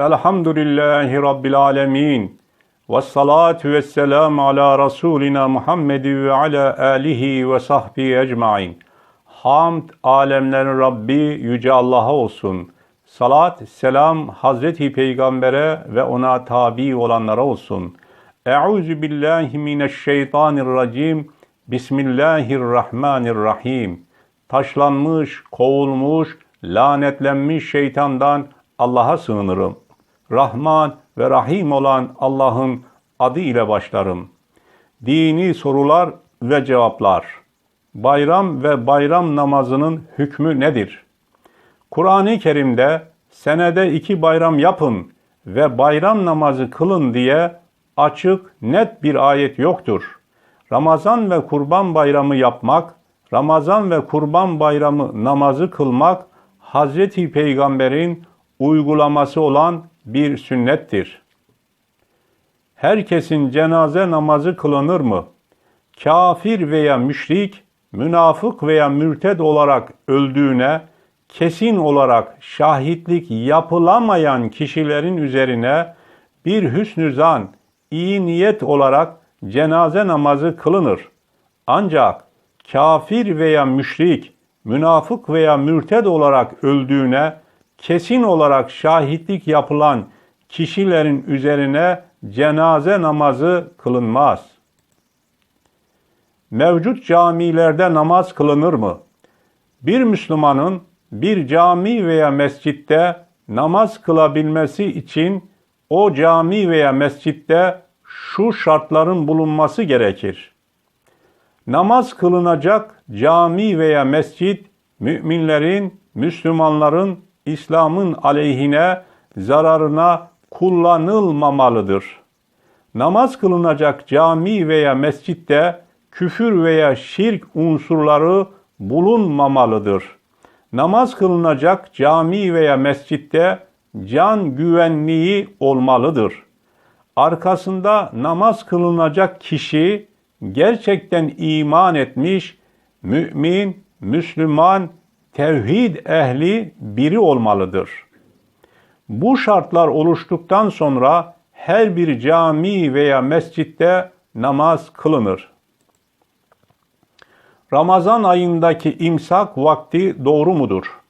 Elhamdülillahi Rabbil alemin. Ve salatu ve selamu ala Resulina Muhammedi ve ala alihi ve sahbihi ecmain. Hamd alemlerin Rabbi Yüce Allah'a olsun. Salat, selam Hazreti Peygamber'e ve ona tabi olanlara olsun. Euzu billahi mineşşeytanirracim. Bismillahirrahmanirrahim. Taşlanmış, kovulmuş, lanetlenmiş şeytandan Allah'a sığınırım. Rahman ve Rahim olan Allah'ın adı ile başlarım. Dini sorular ve cevaplar. Bayram ve bayram namazının hükmü nedir? Kur'an-ı Kerim'de senede iki bayram yapın ve bayram namazı kılın diye açık, net bir ayet yoktur. Ramazan ve Kurban Bayramı yapmak, Ramazan ve Kurban Bayramı namazı kılmak Hazreti Peygamber'in uygulaması olan bir sünnettir. Herkesin cenaze namazı kılınır mı? Kafir veya müşrik, münafık veya mürted olarak öldüğüne kesin olarak şahitlik yapılamayan kişilerin üzerine bir hüsnü zan, iyi niyet olarak cenaze namazı kılınır. Ancak kafir veya müşrik, münafık veya mürted olarak öldüğüne kesin olarak şahitlik yapılan kişilerin üzerine cenaze namazı kılınmaz. Mevcut camilerde namaz kılınır mı? Bir Müslümanın bir cami veya mescitte namaz kılabilmesi için o cami veya mescitte şu şartların bulunması gerekir. Namaz kılınacak cami veya mescit müminlerin, Müslümanların İslam'ın aleyhine, zararına kullanılmamalıdır. Namaz kılınacak cami veya mescitte küfür veya şirk unsurları bulunmamalıdır. Namaz kılınacak cami veya mescitte can güvenliği olmalıdır. Arkasında namaz kılınacak kişi gerçekten iman etmiş, mümin, Müslüman, tevhid ehli biri olmalıdır. Bu şartlar oluştuktan sonra her bir cami veya mescitte namaz kılınır. Ramazan ayındaki imsak vakti doğru mudur?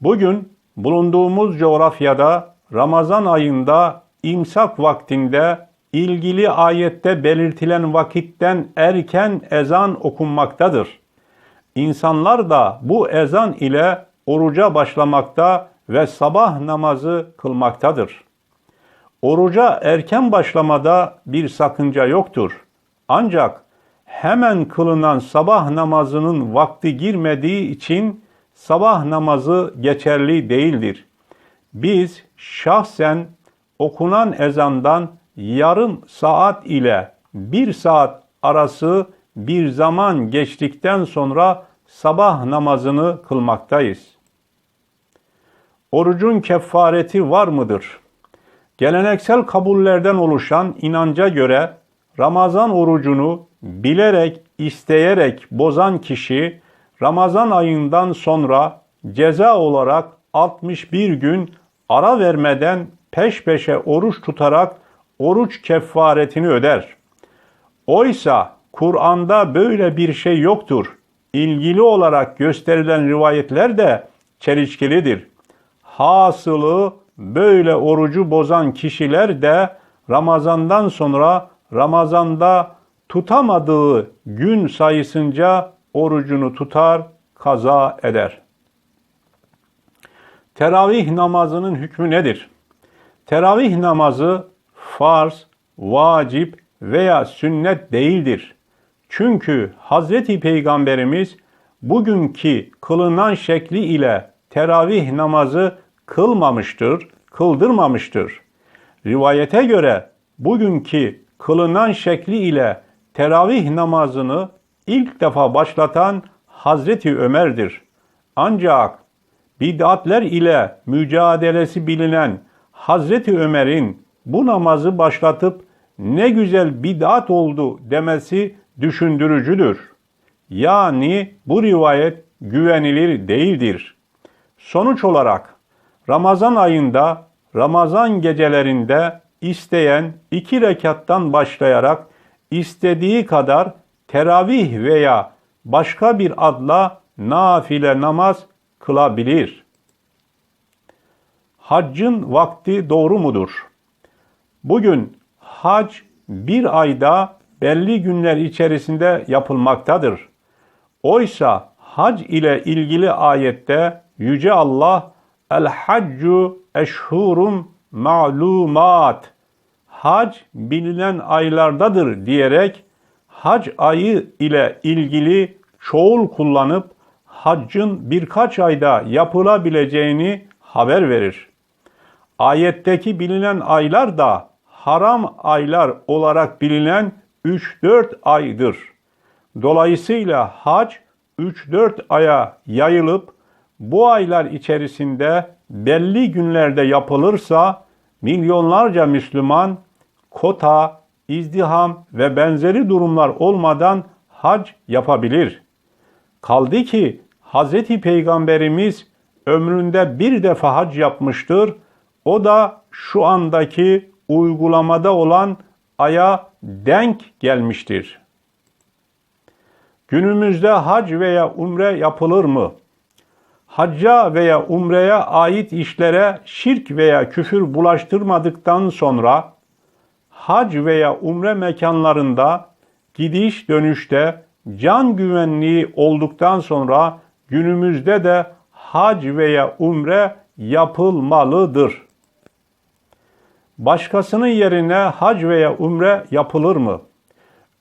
Bugün bulunduğumuz coğrafyada Ramazan ayında imsak vaktinde ilgili ayette belirtilen vakitten erken ezan okunmaktadır. İnsanlar da bu ezan ile oruca başlamakta ve sabah namazı kılmaktadır. Oruca erken başlamada bir sakınca yoktur. Ancak hemen kılınan sabah namazının vakti girmediği için sabah namazı geçerli değildir. Biz şahsen okunan ezandan yarım saat ile bir saat arası bir zaman geçtikten sonra sabah namazını kılmaktayız. Orucun kefareti var mıdır? Geleneksel kabullerden oluşan inanca göre Ramazan orucunu bilerek, isteyerek bozan kişi Ramazan ayından sonra ceza olarak 61 gün ara vermeden peş peşe oruç tutarak oruç kefaretini öder. Oysa Kur'an'da böyle bir şey yoktur. İlgili olarak gösterilen rivayetler de çelişkilidir. Hasılı böyle orucu bozan kişiler de Ramazan'dan sonra Ramazan'da tutamadığı gün sayısınca orucunu tutar, kaza eder. Teravih namazının hükmü nedir? Teravih namazı farz, vacip veya sünnet değildir. Çünkü Hazreti Peygamberimiz bugünkü kılınan şekli ile teravih namazı kılmamıştır, kıldırmamıştır. Rivayete göre bugünkü kılınan şekli ile teravih namazını ilk defa başlatan Hazreti Ömer'dir. Ancak bid'atler ile mücadelesi bilinen Hazreti Ömer'in bu namazı başlatıp ne güzel bid'at oldu demesi düşündürücüdür. Yani bu rivayet güvenilir değildir. Sonuç olarak Ramazan ayında Ramazan gecelerinde isteyen iki rekattan başlayarak istediği kadar teravih veya başka bir adla nafile namaz kılabilir. Haccın vakti doğru mudur? Bugün hac bir ayda belli günler içerisinde yapılmaktadır. Oysa hac ile ilgili ayette Yüce Allah El haccu eşhurun ma'lumat Hac bilinen aylardadır diyerek hac ayı ile ilgili çoğul kullanıp haccın birkaç ayda yapılabileceğini haber verir. Ayetteki bilinen aylar da haram aylar olarak bilinen 3-4 aydır. Dolayısıyla hac 3-4 aya yayılıp bu aylar içerisinde belli günlerde yapılırsa milyonlarca Müslüman kota, izdiham ve benzeri durumlar olmadan hac yapabilir. Kaldı ki Hz. Peygamberimiz ömründe bir defa hac yapmıştır. O da şu andaki uygulamada olan aya denk gelmiştir. Günümüzde hac veya umre yapılır mı? Hacca veya umreye ait işlere şirk veya küfür bulaştırmadıktan sonra hac veya umre mekanlarında gidiş dönüşte can güvenliği olduktan sonra günümüzde de hac veya umre yapılmalıdır. Başkasının yerine hac veya umre yapılır mı?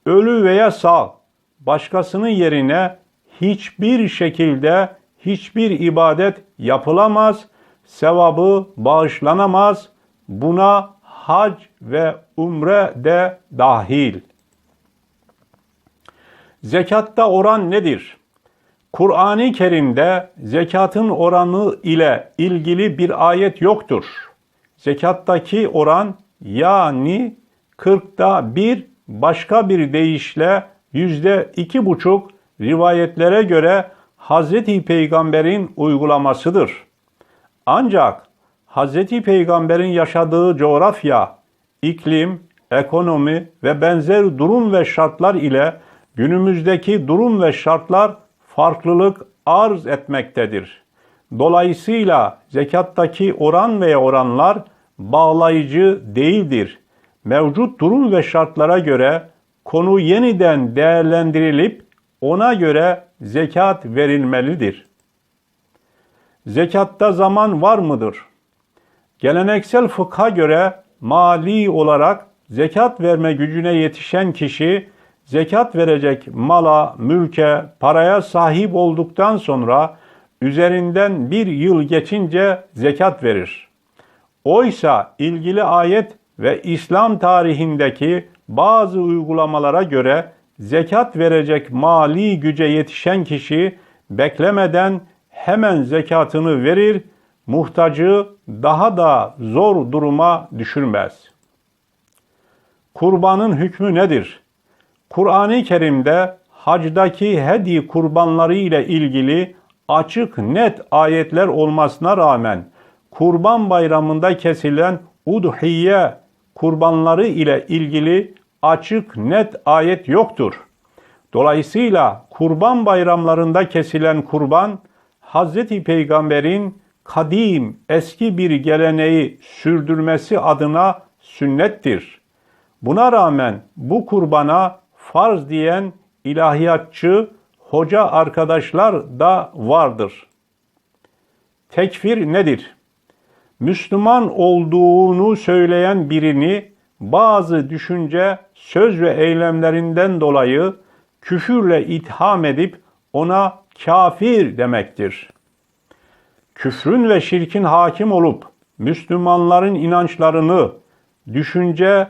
Ölü veya sağ başkasının yerine hiçbir şekilde hiçbir ibadet yapılamaz, sevabı bağışlanamaz. Buna hac ve umre de dahil. Zekatta oran nedir? Kur'an-ı Kerim'de zekatın oranı ile ilgili bir ayet yoktur. Zekattaki oran yani kırkta bir başka bir deyişle yüzde iki buçuk rivayetlere göre Hazreti Peygamber'in uygulamasıdır. Ancak Hazreti Peygamber'in yaşadığı coğrafya, iklim, ekonomi ve benzer durum ve şartlar ile günümüzdeki durum ve şartlar farklılık arz etmektedir. Dolayısıyla zekattaki oran veya oranlar bağlayıcı değildir. Mevcut durum ve şartlara göre konu yeniden değerlendirilip ona göre zekat verilmelidir. Zekatta zaman var mıdır? Geleneksel fıkha göre mali olarak zekat verme gücüne yetişen kişi zekat verecek mala, mülke, paraya sahip olduktan sonra üzerinden bir yıl geçince zekat verir. Oysa ilgili ayet ve İslam tarihindeki bazı uygulamalara göre zekat verecek mali güce yetişen kişi beklemeden hemen zekatını verir, muhtacı daha da zor duruma düşürmez. Kurbanın hükmü nedir? Kur'an-ı Kerim'de hacdaki hedi kurbanları ile ilgili açık net ayetler olmasına rağmen Kurban Bayramı'nda kesilen udhiye kurbanları ile ilgili açık net ayet yoktur. Dolayısıyla kurban bayramlarında kesilen kurban Hz. Peygamber'in kadim eski bir geleneği sürdürmesi adına sünnettir. Buna rağmen bu kurbana farz diyen ilahiyatçı hoca arkadaşlar da vardır. Tekfir nedir? Müslüman olduğunu söyleyen birini bazı düşünce, söz ve eylemlerinden dolayı küfürle itham edip ona kafir demektir. Küfrün ve şirkin hakim olup Müslümanların inançlarını düşünce,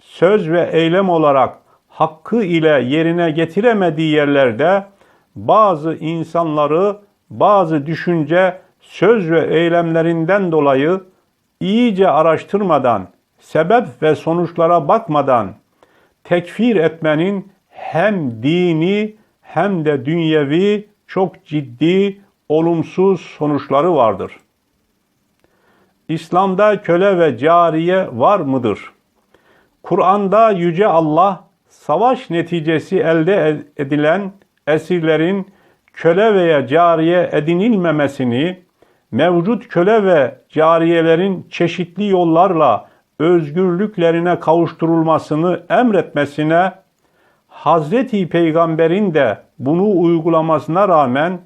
söz ve eylem olarak hakkı ile yerine getiremediği yerlerde bazı insanları bazı düşünce, söz ve eylemlerinden dolayı iyice araştırmadan sebep ve sonuçlara bakmadan tekfir etmenin hem dini hem de dünyevi çok ciddi olumsuz sonuçları vardır. İslam'da köle ve cariye var mıdır? Kur'an'da Yüce Allah savaş neticesi elde edilen esirlerin köle veya cariye edinilmemesini, mevcut köle ve cariyelerin çeşitli yollarla özgürlüklerine kavuşturulmasını emretmesine, Hazreti Peygamber'in de bunu uygulamasına rağmen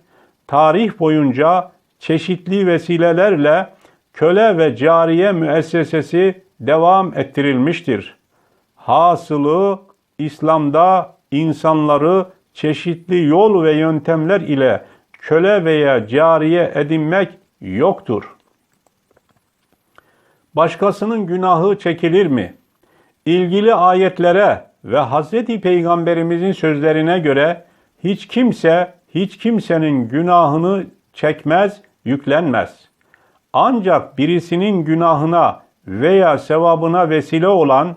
tarih boyunca çeşitli vesilelerle köle ve cariye müessesesi devam ettirilmiştir. Hasılı İslam'da insanları çeşitli yol ve yöntemler ile köle veya cariye edinmek yoktur. Başkasının günahı çekilir mi? İlgili ayetlere ve Hz. Peygamberimizin sözlerine göre hiç kimse hiç kimsenin günahını çekmez, yüklenmez. Ancak birisinin günahına veya sevabına vesile olan,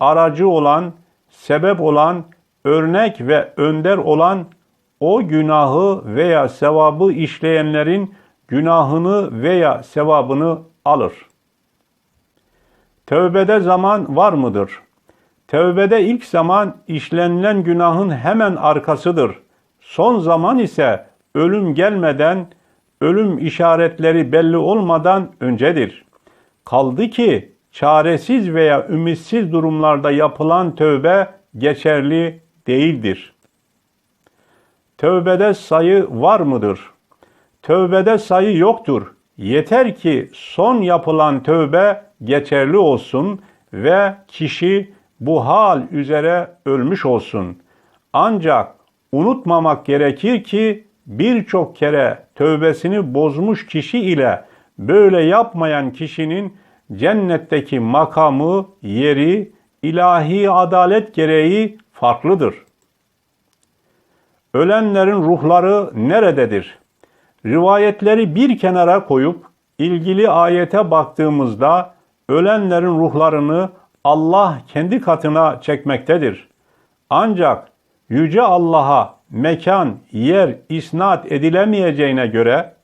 aracı olan, sebep olan, örnek ve önder olan o günahı veya sevabı işleyenlerin günahını veya sevabını alır. Tövbede zaman var mıdır? Tövbede ilk zaman işlenilen günahın hemen arkasıdır. Son zaman ise ölüm gelmeden, ölüm işaretleri belli olmadan öncedir. Kaldı ki çaresiz veya ümitsiz durumlarda yapılan tövbe geçerli değildir. Tövbede sayı var mıdır? Tövbede sayı yoktur. Yeter ki son yapılan tövbe geçerli olsun ve kişi bu hal üzere ölmüş olsun. Ancak unutmamak gerekir ki birçok kere tövbesini bozmuş kişi ile böyle yapmayan kişinin cennetteki makamı, yeri, ilahi adalet gereği farklıdır. Ölenlerin ruhları nerededir? Rivayetleri bir kenara koyup ilgili ayete baktığımızda ölenlerin ruhlarını Allah kendi katına çekmektedir. Ancak yüce Allah'a mekan, yer isnat edilemeyeceğine göre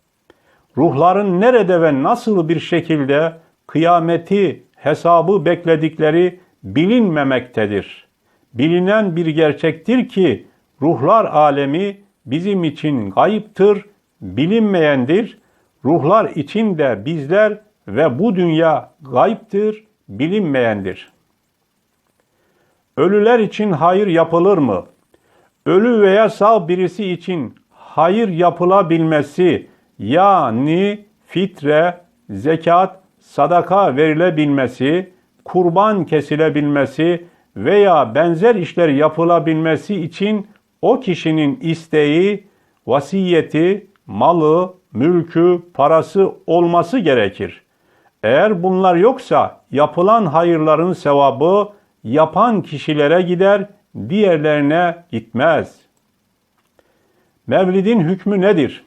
ruhların nerede ve nasıl bir şekilde kıyameti, hesabı bekledikleri bilinmemektedir. Bilinen bir gerçektir ki ruhlar alemi bizim için gayiptir, bilinmeyendir. Ruhlar için de bizler ve bu dünya gayiptir, bilinmeyendir. Ölüler için hayır yapılır mı? Ölü veya sağ birisi için hayır yapılabilmesi yani fitre, zekat, sadaka verilebilmesi, kurban kesilebilmesi veya benzer işler yapılabilmesi için o kişinin isteği, vasiyeti, malı, mülkü, parası olması gerekir. Eğer bunlar yoksa yapılan hayırların sevabı yapan kişilere gider, diğerlerine gitmez. Mevlidin hükmü nedir?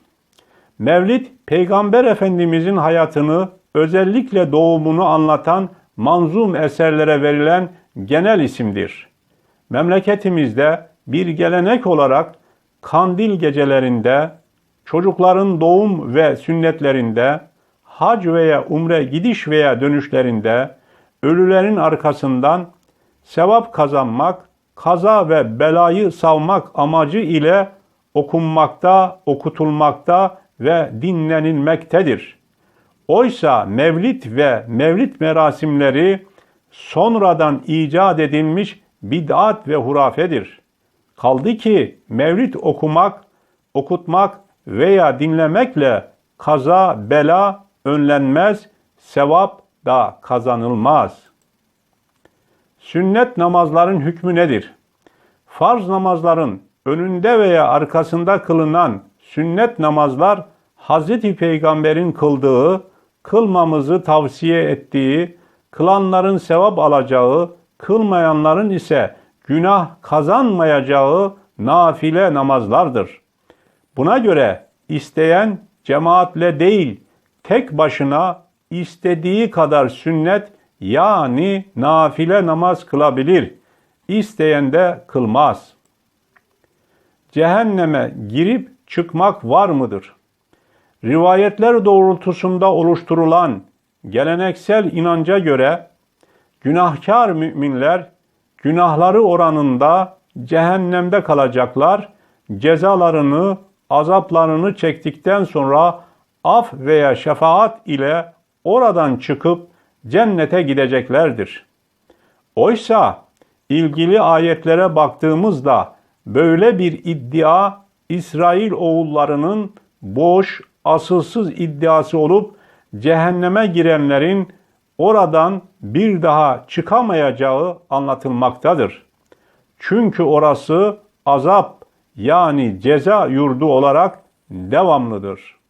Mevlid, Peygamber Efendimizin hayatını, özellikle doğumunu anlatan manzum eserlere verilen genel isimdir. Memleketimizde bir gelenek olarak kandil gecelerinde, çocukların doğum ve sünnetlerinde, hac veya umre gidiş veya dönüşlerinde, ölülerin arkasından sevap kazanmak, kaza ve belayı savmak amacı ile okunmakta, okutulmakta ve dinlenilmektedir. Oysa mevlit ve mevlit merasimleri sonradan icat edilmiş bid'at ve hurafedir. Kaldı ki mevlit okumak, okutmak veya dinlemekle kaza, bela önlenmez, sevap da kazanılmaz. Sünnet namazların hükmü nedir? Farz namazların önünde veya arkasında kılınan sünnet namazlar Hz. Peygamber'in kıldığı, kılmamızı tavsiye ettiği, kılanların sevap alacağı, kılmayanların ise günah kazanmayacağı nafile namazlardır. Buna göre isteyen cemaatle değil, tek başına istediği kadar sünnet yani nafile namaz kılabilir. İsteyen de kılmaz. Cehenneme girip çıkmak var mıdır? Rivayetler doğrultusunda oluşturulan geleneksel inanca göre günahkar müminler günahları oranında cehennemde kalacaklar. Cezalarını, azaplarını çektikten sonra af veya şefaat ile oradan çıkıp cennete gideceklerdir. Oysa ilgili ayetlere baktığımızda böyle bir iddia İsrail oğullarının boş, asılsız iddiası olup cehenneme girenlerin oradan bir daha çıkamayacağı anlatılmaktadır. Çünkü orası azap yani ceza yurdu olarak devamlıdır.